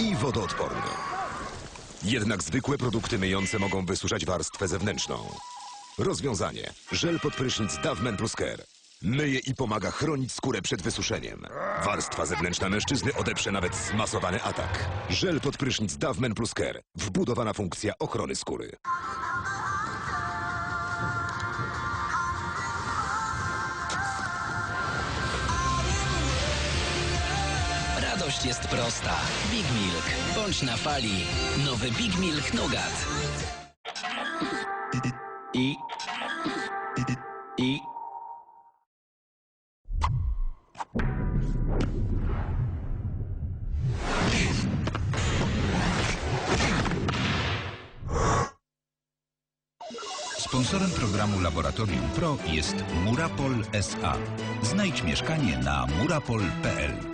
i wodoodporny. Jednak zwykłe produkty myjące mogą wysuszać warstwę zewnętrzną. Rozwiązanie. Żel pod prysznic Dove Plus Care. Myje i pomaga chronić skórę przed wysuszeniem. Warstwa zewnętrzna mężczyzny odeprze nawet zmasowany atak. Żel pod prysznic Dove Plus Care. Wbudowana funkcja ochrony skóry. Radość jest prosta. Big Milk. Bądź na fali. Nowy Big Milk Nougat. I... I... Sponsorem programu Laboratorium Pro jest Murapol SA. Znajdź mieszkanie na murapol.pl.